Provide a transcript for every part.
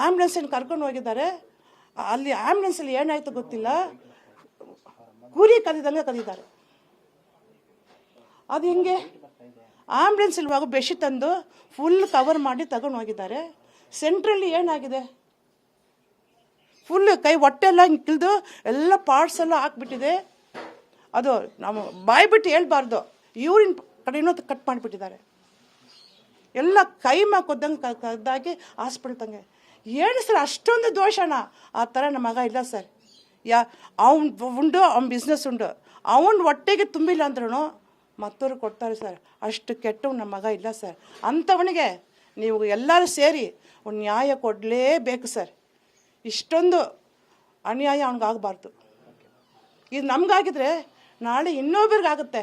ಆ್ಯಂಬುಲೆನ್ಸನ್ನು ಕರ್ಕೊಂಡು ಹೋಗಿದ್ದಾರೆ. ಅಲ್ಲಿ ಆ್ಯಂಬುಲೆನ್ಸಲ್ಲಿ ಏನಾಯ್ತು ಗೊತ್ತಿಲ್ಲ. ಕೂಲಿ ಕದಿದಂಗೆ ಕದಿದ್ದಾರೆ ಅದು ಹಿಂಗೆ? ಆಂಬ್ಯುಲೆನ್ಸ್ ಇರುವಾಗ ಬೆಶಿ ತಂದು ಫುಲ್ ಕವರ್ ಮಾಡಿ ತಗೊಂಡು ಹೋಗಿದ್ದಾರೆ. ಸೆಂಟ್ರಲ್ಲಿ ಏನಾಗಿದೆ? ಫುಲ್ ಕೈ ಹೊಟ್ಟೆ ಎಲ್ಲ ಹಿಂಗೆ ಕಿಲ್ದು ಎಲ್ಲ ಪಾರ್ಟ್ಸ್ ಎಲ್ಲ ಹಾಕ್ಬಿಟ್ಟಿದೆ. ಅದು ನಾವು ಬಾಯಿ ಬಿಟ್ಟು ಹೇಳ್ಬಾರ್ದು. ಯೂರಿನ್ ಕಡೆಯೂ ಕಟ್ ಮಾಡಿಬಿಟ್ಟಿದ್ದಾರೆ. ಎಲ್ಲ ಕೈ ಮಾಕೋದಂಗೆ ಕದ್ದಾಗಿ ಹಾಸ್ಪಿಟಲ್ ತಂಗೆ. ಏನು ಸರ್ ಅಷ್ಟೊಂದು ದೋಷಣ ಆ ಥರ ನಮ್ಮ ಮಗ ಇಲ್ಲ ಸರ್. ಯಾ, ಅವ್ನು ಉಂಡು, ಅವ್ನ ಬಿಸ್ನೆಸ್ ಉಂಡು. ಅವನ ಹೊಟ್ಟೆಗೆ ತುಂಬಿಲ್ಲ ಅಂದ್ರೂ ಮತ್ತವ್ರು ಕೊಡ್ತಾರೆ ಸರ್. ಅಷ್ಟು ಕೆಟ್ಟು ನಮ್ಮ ಮಗ ಇಲ್ಲ ಸರ್. ಅಂಥವನಿಗೆ ನೀವು ಎಲ್ಲರೂ ಸೇರಿ ಅವ್ನು ನ್ಯಾಯ ಕೊಡಲೇಬೇಕು ಸರ್. ಇಷ್ಟೊಂದು ಅನ್ಯಾಯ ಅವ್ನಿಗಾಗಬಾರ್ದು ಇದು ನಮಗಾಗಿದ್ರೆ ನಾಳೆ ಇನ್ನೊಬ್ಬರಿಗಾಗುತ್ತೆ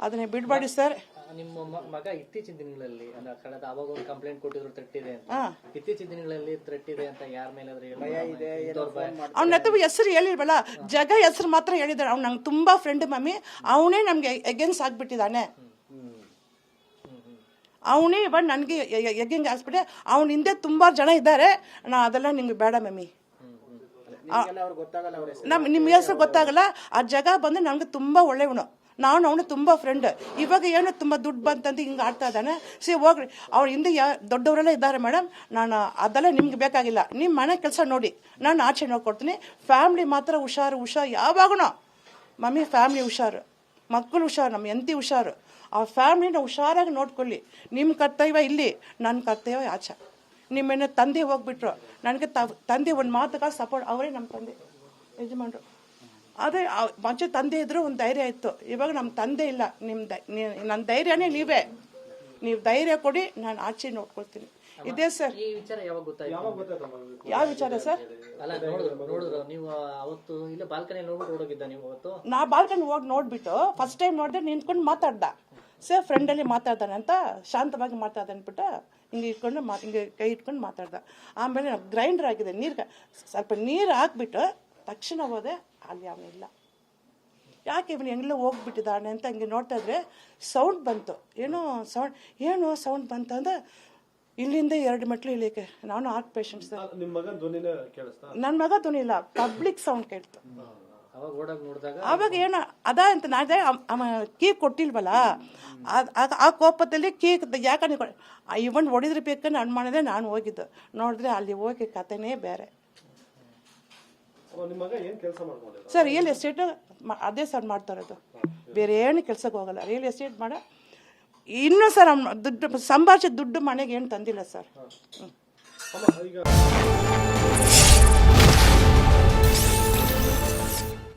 ಅದನ್ನೇ ಬಿಡಬೇಡಿ ಸರ್. ನಿಮ್ಮ ಮಗ ಇತ್ತೀಚಿನ ದಿನಗಳಲ್ಲಿ ಅಂದ್ರೆ ಕಳೆದ ಅವಾಗ ಒಂದು ಕಂಪ್ಲೇಂಟ್ ಕೊಟ್ಟಿದ್ರು ಥ್ರೆಟ್ ಇದೆ ಅಂತ. ಹಾಂ. ಇತ್ತೀಚಿನ ದಿನಗಳಲ್ಲಿ ಥ್ರೆಟ್ ಇದೆ ಅಂತ ಯಾರ ಮೇಲಾದ್ರೂ ಭಯ ಅವ್ನ ಹೆಸರು ಹೇಳಿಲ್ವಲ್ಲ? ಜಗ ಹೆಸರು ಮಾತ್ರ ಹೇಳಿದ್ರು. ಅವ್ನು ನಂಗೆ ತುಂಬ ಫ್ರೆಂಡ್ ಮಮ್ಮಿ. ಅವನೇ ನಮಗೆ ಎಗೇನ್ಸ್ ಆಗಿಬಿಟ್ಟಿದ್ದಾನೆ ಅವನೇ ಇವಾಗ ನನಗೆ ಎಗ್ಗಿಂಗ್ ಆಗಿಸ್ಬಿಟ್ಟೆ ಅವ್ನ ಹಿಂದೆ ತುಂಬ ಜನ ಇದ್ದಾರೆ. ನಾ ಅದೆಲ್ಲ ನಿಮ್ಗೆ ಬೇಡ ಮಮ್ಮಿ. ನಮ್ಮ ನಿಮ್ಮ ಹೆಸರು ಗೊತ್ತಾಗಲ್ಲ. ಆ ಜಗ ಬಂದು ನನಗೆ ತುಂಬ ಒಳ್ಳೆಯವನು ನಾನು ಅವನು ತುಂಬ ಫ್ರೆಂಡ್ ಇವಾಗ ಏನು ತುಂಬ ದುಡ್ಡು ಬಂತಂತ ಹಿಂಗೆ ಆಡ್ತಾ ಇದ್ದಾನೆ. ಸಿ, ಹೋಗ್ರಿ. ಅವ್ರ ಹಿಂದೆ ಯಾ, ದೊಡ್ಡವರೆಲ್ಲ ಇದ್ದಾರೆ ಮೇಡಮ್. ನಾನು, ಅದೆಲ್ಲ ನಿಮ್ಗೆ ಬೇಕಾಗಿಲ್ಲ. ನಿಮ್ಮ ಮನೆ ಕೆಲಸ ನೋಡಿ. ನಾನು ಆಚೆ ನೋಡ್ಕೊಡ್ತೀನಿ ಫ್ಯಾಮ್ಲಿ ಮಾತ್ರ ಹುಷಾರು ಹುಷಾರು. ಯಾವಾಗೂ ಮಮ್ಮಿ ಫ್ಯಾಮ್ಲಿ ಹುಷಾರು. ಮಕ್ಕಳು ಹುಷಾರು ನಮ್ಮ ಎಂತಿ ಹುಷಾರು. ಆ ಫ್ಯಾಮ್ಲಿನ ಹುಷಾರಾಗಿ ನೋಡ್ಕೊಳ್ಳಿ. ನಿಮ್ಮ ಕರ್ತವ್ಯ ಇಲ್ಲಿ ನನ್ನ ಕರ್ತವ್ಯ ಆಚೆ. ನಿಮ್ಮನ್ನ ತಂದೆ ಹೋಗ್ಬಿಟ್ರು. ನನಗೆ ತಂದೆ ಒಂದು ಮಾತುಗಳ ಸಪೋರ್ಟ್ ಅವರೇ ನಮ್ಮ ತಂದೆ. ಯಜಮಾನ್ರು. ಅದೇ ಆ- ಮುಂಚೆ ತಂದೆ ಇದ್ರೆ ಒಂದು ಧೈರ್ಯ ಇತ್ತು. ಇವಾಗ ನಮ್ಮ ತಂದೆ ಇಲ್ಲ. ನಿಮ್ಮ ಧೈ- ನನ್ನ ಧೈರ್ಯನೇ ನೀವೇ. ನೀವು ಧೈರ್ಯ ಕೊಡಿ ನಾನು ಆಚೆ ನೋಡ್ಕೊಳ್ತೀನಿ. ಇದೇ ಸರ್. ಈ ವಿಚಾರ ಯಾವಾಗ ಗೊತ್ತಾಯ್ತು ಯಾವ ವಿಚಾರ ಸರ್? ಅಲ್ಲ ನೋಡಿದ್ರು ನೋಡಿದ್ರು. ನೀವು ಅವತ್ತು ಇಲ್ಲ ಬಾಲ್ಕನಿ ನೋಡ್ಬಿಟ್ಟು ಓಡೋಗಿದ್ದ ನೀವು ಅವತ್ತು? ನಾ ಬಾಲ್ಕನಿ ಹೋಗಿ ನೋಡ್ಬಿಟ್ಟು ಫಸ್ಟ್ ಟೈಮ್ ನೋಡಿದ್ರೆ ನಿಂತ್ಕೊಂಡು ಮಾತಾಡ್ದ. ಸರ್ ಫ್ರೆಂಡಲ್ಲಿ ಮಾತಾಡ್ದಾನೆ ಅಂತ ಶಾಂತವಾಗಿ ಮಾತಾಡ್ದ ಅಂದ್ಬಿಟ್ಟು ಹಿಂಗೆ ಇಟ್ಕೊಂಡು ಮಾ ಹಿಂಗೆ ಕೈ ಇಟ್ಕೊಂಡು ಮಾತಾಡ್ದ. ಆಮೇಲೆ ಗ್ರೈಂಡರ್ ಆಗಿದೆ ನೀರು ಸ್ವಲ್ಪ ನೀರು ಹಾಕ್ಬಿಟ್ಟು ತಕ್ಷಣ ಹೋದೆ ಅಲ್ಲಿ ಅವನಿಲ್ಲ ಯಾಕೆ ಇವನು ಹೆಂಗೆಲ್ಲ ಹೋಗ್ಬಿಟ್ಟಿದ್ದಾನೆ ಅಂತ ಹಂಗೆ ನೋಡ್ತಾ ಇದ್ರೆ ಸೌಂಡ್ ಬಂತು. ಏನೋ ಸೌಂಡ್ ಏನು ಸೌಂಡ್ ಬಂತು ಅಂದ್ರೆ ಇಲ್ಲಿಂದ ಎರಡು ಮೆಟ್ಲು ಇಳಿಯಕ್ಕೆ. ನಾನು ಆರ್ಟ್ ಪೇಷಂಟ್ಸ್ ನನ್ನ ಮಗ ಧ್ವನಿ ಇಲ್ಲ ಪಬ್ಲಿಕ್ ಸೌಂಡ್ ಕೇಳ್ತು. ಅವಾಗ ಏನೋ ಅದ ಅಂತ ನಾಳೆ ಕೀ ಕೊಟ್ಟಿಲ್ವಲ್ಲ? ಆ- ಕೋಪದಲ್ಲಿ ಕೀ ಯಾಕಂದ್ರೆ ಇವನ್ ಹೊಡಿದ್ರೆ ಬೇಕಂದ್ರೆ ನಾನು ಮಾಡಿದ್ರೆ ನಾನು ಹೋಗಿದ್ದು. ನೋಡಿದ್ರೆ ಅಲ್ಲಿ ಹೋಗಿ ಕಥೆನೇ ಬೇರೆ ಅವ ನಿಮ್ ಮಗ ಏನ್ ಕೆಲಸ ಮಾಡ್ಕೊಂಡಿಲ್ಲ ಸರ್ ರಿಯಲ್ ಎಸ್ಟೇಟ್ ಅದೇ ಸರ್ ಮಾಡ್ತಾರದು ಬೇರೆ ಏನು ಕೆಲ್ಸಕ್ಕೆ ಹೋಗಲ್ಲ. ರಿಯಲ್ ಎಸ್ಟೇಟ್ ಮಾಡ ಇನ್ನೂ ಸರ್ ದುಡ್ಡು ಸಂಭಾಷೆ ದುಡ್ಡು ಮನೆಗೆ ಏನು ತಂದಿಲ್ಲ ಸರ್. ಹ್ಞೂ